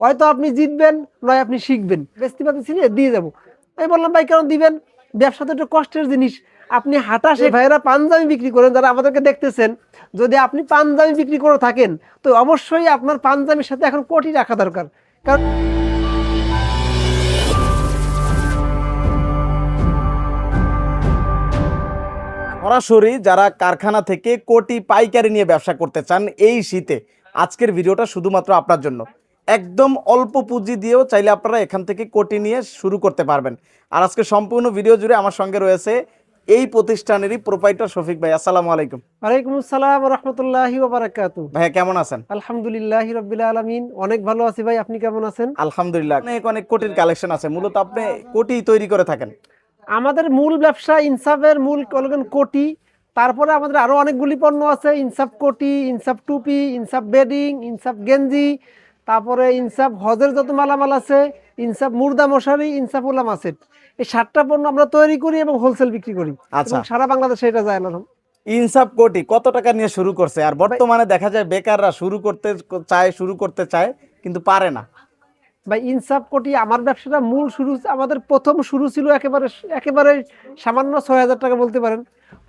হয়তো আপনি জিতবেন, নয় আপনি শিখবেন। বেস্তি পাতি দিয়ে যাব। আমি বললাম, ভাই, কেন দিবেন? ব্যবসা তো একটু কষ্টের জিনিস। আপনি হাঁটা সে ভাইয়েরা পাঞ্জাবি বিক্রি করেন, যারা আমাদেরকে দেখতেছেন, যদি আপনি পাঞ্জাবি বিক্রি করে থাকেন, তো অবশ্যই আপনার পাঞ্জাবির সাথে এখন কোটি রাখা দরকার। কারণ সরাসরি যারা কারখানা থেকে কোটি পাইকারি নিয়ে ব্যবসা করতে চান, এই শীতে। আজকের ভিডিওটা শুধুমাত্র আপনার জন্য। একদম অল্প পুঁজি দিয়েও চাইলে আপনারা এখান থেকে কোটি নিয়ে শুরু করতে পারবেন। আর আজকে সম্পূর্ণ ভিডিও জুড়ে আমার সঙ্গে রয়েছে এই প্রতিষ্ঠানেরই প্রোপাইটার শফিক ভাই। আসসালামু আলাইকুম। ওয়ালাইকুম আসসালাম রহমতুল্লাহি বারাকাতু ভাইয়া কেমন আছেন? আলহামদুলিল্লাহ রবিল আলমিন। অনেক ভালো আছি ভাই আপনি কেমন আছেন? আলহামদুলিল্লাহ অনেক অনেক কোটির কালেকশন আছে। মূলত আপনি কোটি তৈরি করে থাকেন। আমাদের মূল ব্যবসা ইনসাফের মূল কলগন কোটি। তারপরে আমাদের আরও অনেকগুলি পণ্য আছে। ইনসাফ কোটি ইনসাফ টুপি ইনসাফ বেডিং ইনসাফ গেঞ্জি। তারপরে ইনসাফ হজের যত মালামাল আছে ইনসাফ মুর্দা মশারি ইনসাফ উলাম আছে এই সাতটা পণ্য আমরা তৈরি করি এবং হোলসেল বিক্রি করি। আচ্ছা। সারা বাংলাদেশে এটা যায় না। ইনসাফ কোটি কত টাকা নিয়ে শুরু করছে? আর বর্তমানে দেখা যায় বেকাররা শুরু করতে চায় শুরু করতে চায় কিন্তু পারে না। ভাই ইনসাফ কোটি আমার ব্যবসাটা মূল শুরু আমাদের প্রথম শুরু ছিল একেবারে একেবারে সামান্য ছয় হাজার টাকা বলতে পারেন।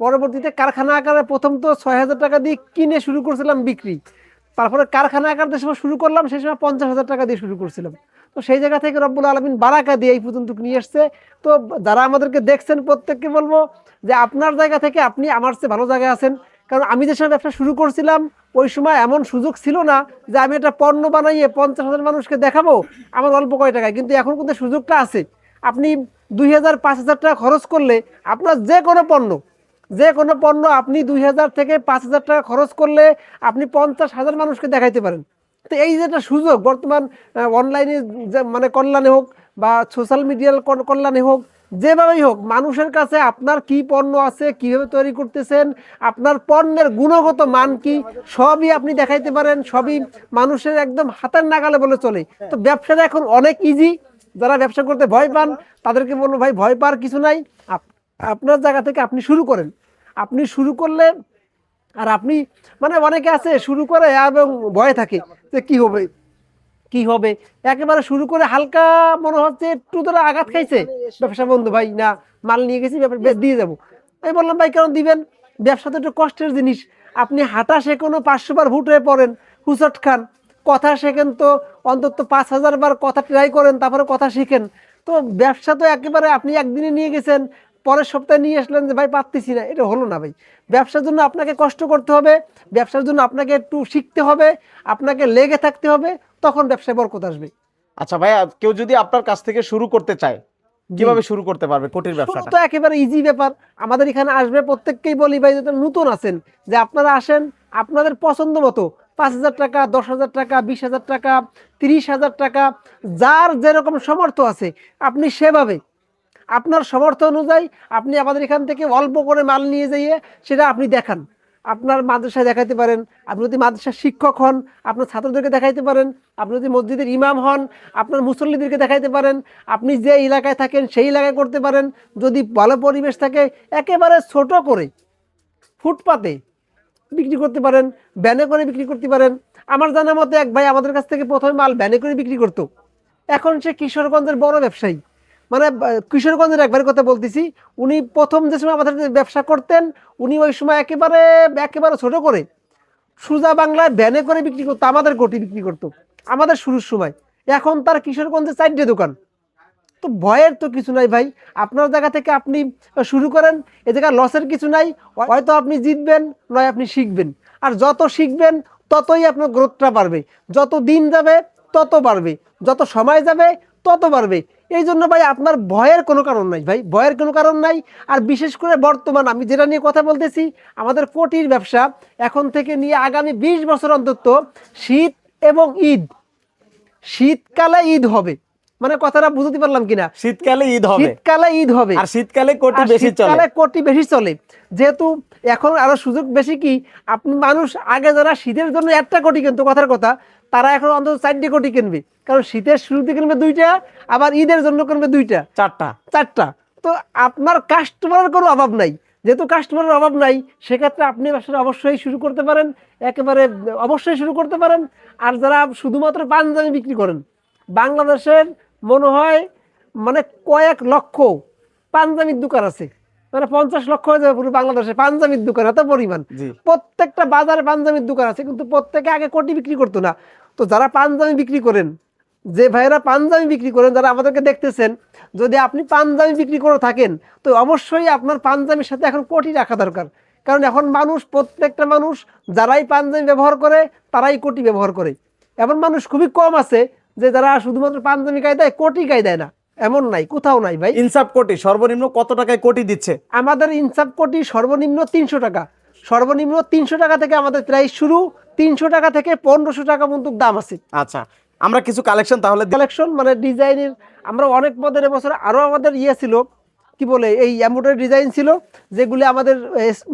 পরবর্তীতে কারখানা আকারে প্রথম তো ছয় হাজার টাকা দিয়ে কিনে শুরু করছিলাম বিক্রি। তারপরে কারখানা আকার সময় শুরু করলাম, সেই সময় পঞ্চাশ হাজার টাকা দিয়ে শুরু করছিলাম। তো সেই জায়গা থেকে রব্বুল আলমিন বারাকা দিয়ে এই পর্যন্ত নিয়ে এসছে। তো যারা আমাদেরকে দেখছেন, প্রত্যেককে বলব যে আপনার জায়গা থেকে আপনি আমার চেয়ে ভালো জায়গায় আছেন। কারণ আমি যে সময় ব্যবসা শুরু করছিলাম, ওই সময় এমন সুযোগ ছিল না যে আমি একটা পণ্য বানাইয়ে পঞ্চাশ হাজার মানুষকে দেখাবো, আমার অল্প কয় টাকায়। কিন্তু এখন কিন্তু সুযোগটা আছে। আপনি দুই হাজার, পাঁচ হাজার টাকা খরচ করলে আপনার যে কোনো পণ্য যে কোনো পণ্য আপনি দুই হাজার থেকে পাঁচ হাজার টাকা খরচ করলে আপনি পঞ্চাশ হাজার মানুষকে দেখাইতে পারেন। তো এই যে একটা সুযোগ, বর্তমান অনলাইনে যে মানে কল্যাণে হোক বা সোশ্যাল মিডিয়ার কল্যাণে হোক, যেভাবেই হোক, মানুষের কাছে আপনার কি পণ্য আছে, কীভাবে তৈরি করতেছেন, আপনার পণ্যের গুণগত মান কি, সবই আপনি দেখাইতে পারেন, সবই মানুষের একদম হাতের নাগালে বলে চলে। তো ব্যবসাটা এখন অনেক ইজি যারা ব্যবসা করতে ভয় পান, তাদেরকে বলব ভাই, ভয় পাওয়ার কিছু নাই, আপ- আপনার জায়গা থেকে আপনি শুরু করেন। আপনি শুরু করলে আর আপনি মানে অনেকে আছে শুরু করে এবং ভয় থাকে যে কি হবে কি হবে। একেবারে শুরু করে হালকা মনে হচ্ছে একটু ধরে আঘাত খাইছে, ব্যবসা বন্ধু ভাই, না, মাল নিয়ে গেছি, ব্যাপার দিয়ে যাব। আমি বললাম, ভাই, কেন দিবেন? ব্যবসা তো একটু কষ্টের জিনিস। আপনি হাঁটা শেখেনও পাঁচশো বার ভুট হয়ে পড়েন হুসট খান। কথা শেখেন তো অন্তত পাঁচ হাজার বার কথা ট্রাই করেন, তারপরে কথা শিখেন। তো ব্যবসা তো একেবারে আপনি একদিনে নিয়ে গেছেন পরের সপ্তাহে নিয়ে আসলেন যে ভাই পারতেছি না। এটা হলো না ভাই। ব্যবসার জন্য আপনাকে কষ্ট করতে হবে ব্যবসার জন্য আপনাকে একটু শিখতে হবে আপনাকে লেগে থাকতে হবে তখন ব্যবসায় বরকত আসবে। আচ্ছা ভাইয়া কেউ যদি আপনার কাছ থেকে শুরু করতে চায় কীভাবে শুরু করতে পারবে কোটির ব্যবসা তো একেবারে ইজি ব্যাপার। আমাদের এখানে আসবে প্রত্যেককেই বলি ভাই যারা নতুন আছেন যে আপনারা আসেন আপনাদের পছন্দ মতো পাঁচ হাজার টাকা দশ হাজার টাকা বিশ হাজার টাকা তিরিশ হাজার টাকা যার যেরকম সামর্থ্য আছে আপনি সেভাবে আপনার সমর্থ অনুযায়ী আপনি আমাদের এখান থেকে অল্প করে মাল নিয়ে যাইয়ে সেটা আপনি দেখান। আপনার মাদ্রাসায় দেখাইতে পারেন, আপনি যদি মাদ্রাসার শিক্ষক হন, আপনার ছাত্রদেরকে দেখাইতে পারেন, আপনি যদি মসজিদের ইমাম হন, আপনার মুসল্লিদেরকে দেখাইতে পারেন, আপনি যে এলাকায় থাকেন সেই এলাকায় করতে পারেন। যদি ভালো পরিবেশ থাকে, একেবারে ছোট করে ফুটপাতে বিক্রি করতে পারেন ব্যানে করে বিক্রি করতে পারেন। আমার জানা মতে এক ভাই আমাদের কাছ থেকে প্রথমে মাল ব্যানে করে বিক্রি করতো। এখন সে কিশোরগঞ্জের বড় ব্যবসায়ী। মানে কিশোরগঞ্জের একবার কথা বলতেছি, উনি প্রথম যে সময় আমাদের ব্যবসা করতেন, উনি ওই সময় একেবারে একেবারে ছোট করে সুজা বাংলায় ব্যানে করে বিক্রি করতো, আমাদের কোটি বিক্রি করতো, আমাদের শুরুর সময়। এখন তার কিশোরগঞ্জে চারটে দোকান। তো ভয়ের তো কিছু নাই ভাই, আপনার জায়গা থেকে আপনি শুরু করেন, এ জায়গায় লসের কিছু নাই হয়তো আপনি জিতবেন, নয় আপনি শিখবেন। আর যত শিখবেন, ততই আপনার গ্রোথটা বাড়বে। যত দিন যাবে, তত বাড়বে। যত সময় যাবে, তত বাড়বে। এই জন্য ভাই আপনার ভয়ের কোনো কারণ নাই ভাই ভয়ের কোনো কারণ নাই। আর বিশেষ করে বর্তমান আমি যেটা নিয়ে কথা বলতেছি আমাদের কোটির ব্যবসা এখন থেকে নিয়ে আগামী বিশ বছর অন্তত শীত এবং ঈদ। শীতকালে ঈদ হবে। মানে কথাটা বুঝতে পারলাম কিনা? শীতকালে ঈদ হবে। শীতকালে ঈদ হবে। আর শীতকালে কোটি বেশি চলে। শীতকালে কোটি বেশি চলে। যেহেতু এখন আরও সুযোগ বেশি কি আপনি মানুষ আগে যারা শীতের জন্য একটা কোটি কিনতো কথার কথা তারা এখন অন্তত চারটে কোটি কিনবে। কারণ শীতের শুরুতে কিনবে দুইটা আবার ঈদের জন্য কিনবে দুইটা। চারটা। চারটা। তো আপনার কাস্টমারের কোনো অভাব নাই। যেহেতু কাস্টমারের অভাব নাই সেক্ষেত্রে আপনি ব্যবসাটা অবশ্যই শুরু করতে পারেন একেবারে অবশ্যই শুরু করতে পারেন। আর যারা শুধুমাত্র পাঞ্জাবি বিক্রি করেন বাংলাদেশের মনে হয় মানে কয়েক লক্ষ পাঞ্জাবির দোকান আছে। মানে পঞ্চাশ লক্ষ হয়ে যাবে পুরো বাংলাদেশে পাঞ্জাবির দোকান এত পরিমাণ। প্রত্যেকটা বাজারে পাঞ্জাবির দোকান আছে কিন্তু প্রত্যেকে আগে কোটি বিক্রি করতো না। তো যারা পাঞ্জাবি বিক্রি করেন যে ভাইয়েরা পাঞ্জাবি বিক্রি করেন যারা আমাদেরকে দেখতেছেন যদি আপনি পাঞ্জাবি বিক্রি করে থাকেন তো অবশ্যই আপনার পাঞ্জাবির সাথে এখন কোটি রাখা দরকার। কারণ এখন মানুষ প্রত্যেকটা মানুষ যারাই পাঞ্জাবি ব্যবহার করে তারাই কোটি ব্যবহার করে। এমন মানুষ খুবই কম আছে যে যারা শুধুমাত্র পাঞ্জাবি গায়ে দেয় কোটি গায়ে দেয় না। এমন নাই কোথাও নাই ভাই। ইনসাফ কোটি সর্বনিম্ন কত টাকায় কোটি দিচ্ছে? আমাদের ইনসাফ কোটি সর্বনিম্ন তিনশো টাকা। সর্বনিম্ন তিনশো টাকা থেকে আমাদের প্রাইস শুরু তিনশো টাকা থেকে পনেরোশো টাকা পর্যন্ত দাম আছে। আচ্ছা আমরা কিছু কালেকশন তাহলে কালেকশন মানে ডিজাইনের আমরা অনেক পদের এবছর আরও আমাদের ইয়ে ছিল কি বলে এই এমব্রয়ডারি ডিজাইন ছিল যেগুলি আমাদের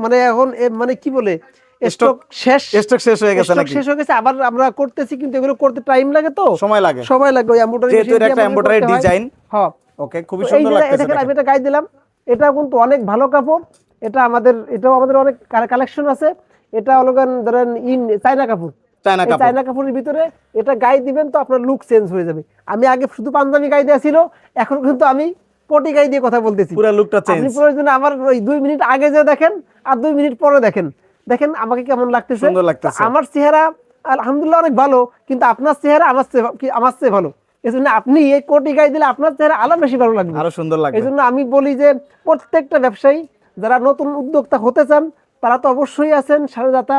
মানে এখন মানে কি বলে স্টক শেষ। স্টক শেষ হয়ে গেছে স্টক নাকি? শেষ হয়ে গেছে আবার আমরা করতেছি কিন্তু এগুলো করতে টাইম লাগে তো। সময় লাগে। সময় লাগে ওই এমব্রয়ডারি একটা এমব্রয়ডারি ডিজাইন হ্যাঁ। ওকে খুবই সুন্দর লাগতেছে দেখেন আমি এটা গায়ে দিলাম। এটা কিন্তু অনেক ভালো কাপড়। এটা আমাদের এটাও আমাদের অনেক কালেকশন আছে। এটা হলো গান ধরেন ইন চায়না কাপড়। চায়না কাপড়। চায়না কাপড়ের ভিতরে এটা গায়ে দিবেন তো আপনার লুক চেঞ্জ হয়ে যাবে। আমি আগে শুধু পাঞ্জাবি গায়ে দেওয়া ছিল এখন কিন্তু আমি কোটি গায়ে দিয়ে কথা বলতেছি। পুরো লুকটা চেঞ্জ আপনি প্রয়োজনে আমার ওই দুই মিনিট আগে যে দেখেন আর দুই মিনিট পরে দেখেন দেখেন আমাকে কেমন লাগতেছে। সুন্দর লাগতেছে। আমার চেহারা আলহামদুলিল্লাহ অনেক ভালো কিন্তু আপনার চেহারা আমার চেয়ে আমার চেয়ে ভালো। এই জন্য আপনি এই কোটি গায়ে দিলে আপনার চেহারা আরও বেশি ভালো লাগবে। আরও সুন্দর লাগবে। এই জন্য আমি বলি যে প্রত্যেকটা ব্যবসায়ী যারা নতুন উদ্যোক্তা হতে চান তারা তো অবশ্যই আছেন সারদাতা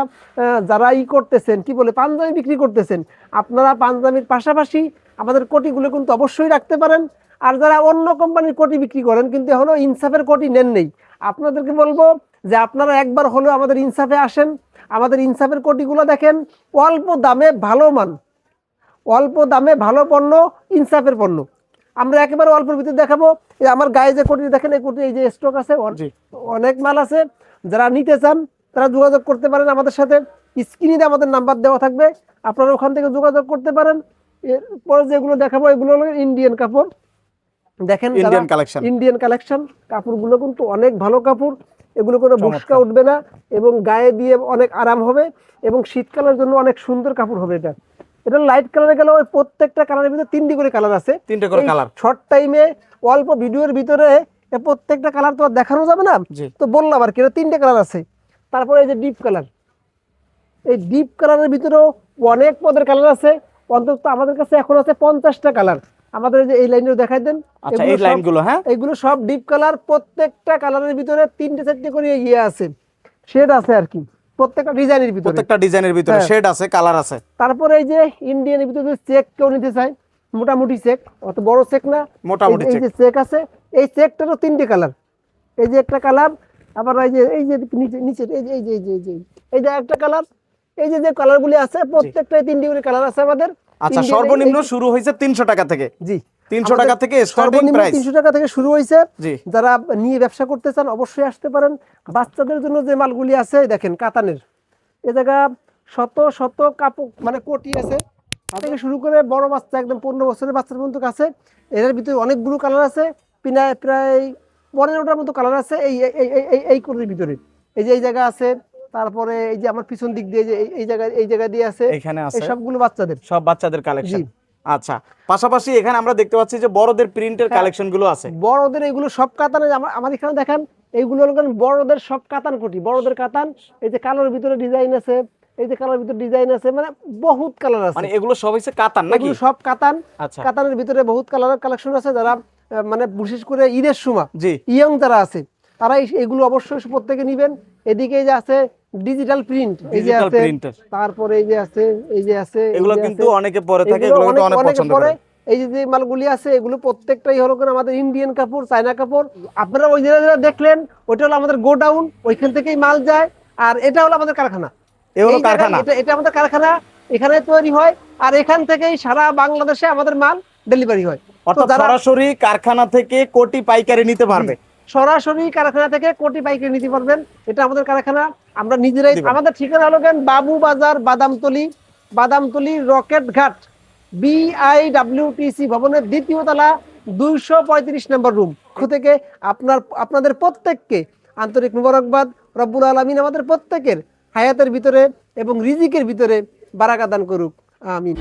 যারা ই করতেছেন কি বলে পাঞ্জাবি বিক্রি করতেছেন আপনারা পাঞ্জাবির পাশাপাশি আমাদের কোটিগুলো কিন্তু অবশ্যই রাখতে পারেন। আর যারা অন্য কোম্পানির কোটি বিক্রি করেন কিন্তু এখনও ইনসাফের কোটি নেন নেই। আপনাদেরকে বলব যে আপনারা একবার হলেও আমাদের ইনসাফে আসেন। আমাদের ইনসাফের কোটিগুলো দেখেন অল্প দামে ভালো মান অল্প দামে ভালো পণ্য ইনসাফের পণ্য। আমরা একেবারে অল্পের ভিতরে দেখাবো। আমার গায়ে যে কোটি দেখেন এই কোটি এই যে স্টক আছে অনেক মাল আছে। যারা নিতে চান তারা যোগাযোগ করতে পারেন আমাদের সাথে। স্ক্রিনে আমাদের নাম্বার দেওয়া থাকবে। আপনারা ওখান থেকে যোগাযোগ করতে পারেন। এরপরে যেগুলো দেখাবো এগুলো হলো ইন্ডিয়ান কাপড়। দেখেন ইন্ডিয়ান কালেকশন ইন্ডিয়ান কালেকশন কাপড়গুলো কিন্তু অনেক ভালো কাপড়। এগুলো কোনো বসকা উঠবে না এবং গায়ে দিয়ে অনেক আরাম হবে এবং শীতকালের জন্য অনেক সুন্দর কাপড় হবে এটা। এটা লাইট কালারে গেলে ওই প্রত্যেকটা কালারের ভিতরে তিনটি করে কালার আছে। তিনটে করে কালার শর্ট টাইমে অল্প ভিডিওর ভিতরে প্রত্যেকটা কালার তো আর দেখানো যাবে না। তো বললাম আর কি এটা তিনটে কালার আছে। তারপরে এই যে ডিপ কালার এই ডিপ কালারের ভিতরেও অনেক পদের কালার আছে। অন্তত আমাদের কাছে এখন আছে পঞ্চাশটা কালার আমাদের এই যে এই লাইনেও দেখাই দেন। আচ্ছা এগুলো এই লাইনগুলো হ্যাঁ? এইগুলো সব ডিপ কালার প্রত্যেকটা কালারের ভিতরে তিনটে চারটে করে ইয়ে আছে। শেড আছে আর কি। প্রত্যেকটা ডিজাইনের ভিতরে। প্রত্যেকটা ডিজাইনের ভিতরে হ্যাঁ। শেড আছে কালার আছে। তারপরে এই যে ইন্ডিয়ানের ভিতরে চেক কেউ নিতে চায় মোটামুটি চেক অত বড় চেক না। মোটামুটি এই- যে চেক আছে এই চেকটারও তিনটে কালার। এই যে একটা কালার আবার এই যে এই যে নিচে নিচে এই যে এই যে এই যে এই যে এই যে একটা কালার। এই যে যে কালারগুলি আছে প্রত্যেকটাই তিনটি করে কালার আছে আমাদের। আচ্ছা সর্বনিম্ন শুরু হয়েছে তিনশো টাকা থেকে। জি। তিনশো টাকা থেকে সর্বনিম্ন তিনশো টাকা থেকে শুরু হয়েছে। যারা নিয়ে ব্যবসা করতে চান অবশ্যই আসতে পারেন। বাচ্চাদের জন্য যে মালগুলি আছে দেখেন কাতানের। এ জায়গা শত শত কাপড় মানে কোটি আছে। থেকে শুরু করে বড় বাচ্চা একদম পনেরো বছরের বাচ্চার পর্যন্ত আছে এর ভিতরে অনেকগুলো কালার আছে। প্রায় প্রায় পনেরোটার মতো কালার আছে এই এই- এই এই কোটির ভিতরে। এই যে এই জায়গা আছে তারপরে এই যে আমার পিছন দিক দিয়ে যে এই- এই জায়গা এই জায়গা দিয়ে আছে এখানে আছে। সবগুলো বাচ্চাদের। সব বাচ্চাদের কালেকশন আচ্ছা পাশাপাশি এখানে আমরা দেখতে পাচ্ছি যে বড়দের প্রিন্টের হ্যাঁ। কালেকশনগুলো আছে। বড়দের এগুলো সব কাতান আমার এখানে দেখেন এইগুলো বড়দের সব কাতান কোটি। বড়দের কাতান এই যে কালোর ভিতরে ডিজাইন আছে এই যে কালোর ভিতরে ডিজাইন আছে মানে বহুত কালার আছে। মানে এগুলো সব হচ্ছে কাতান নাকি? এগুলো সব কাতান। আচ্ছা। কাতানের ভিতরে বহুত কালারের কালেকশন আছে যারা মানে বিশেষ করে ঈদের সময় জি। ইয়ং যারা আছে তারা এগুলো অবশ্যই প্রত্যেকে নিবেন। এদিকে যে আছে ডিজিটাল প্রিন্ট এই যে আছে তারপরে এই যে আছে এই যে আছে এগুলো কিন্তু অনেকে পরে থাকে এগুলো কিন্তু অনেক- পছন্দ করে। এই যে মালগুলি আছে এগুলো প্রত্যেকটাই হলো করে আমাদের ইন্ডিয়ান কাপড় চায়না কাপড়। আপনারা ওই যেটা দেখলেন ওইটা হলো আমাদের গোডাউন ওইখান থেকেই মাল যায়। আর এটা হলো আমাদের কারখানা। কারখানা। এটা এটা আমাদের কারখানা এখানে তৈরি হয়। আর এখান থেকেই সারা বাংলাদেশে আমাদের মাল ডেলিভারি হয়। অর্থাৎ সরাসরি কারখানা থেকে কোটি পাইকারি নিতে পারবে। সরাসরি কারখানা থেকে কোটি পাইকারি নিতে পারবেন। এটা আমাদের কারখানা। আমরা নিজেরাই আমাদের ঠিকানা হলো কেন বাবু বাজার বাদামতলি বাদামতলি রকেট ঘাট বিআইডব্লিউটিসি ভবনের দ্বিতীয় তলা দুইশো পঁয়ত্রিশ নম্বর রুম। থেকে আপনার আপনাদের প্রত্যেককে আন্তরিক মুবারকবাদ। রব্বুল আলমিন আমাদের প্রত্যেকের হায়াতের ভিতরে এবং রিজিকের ভিতরে বারাকা দান করুক। আমিন।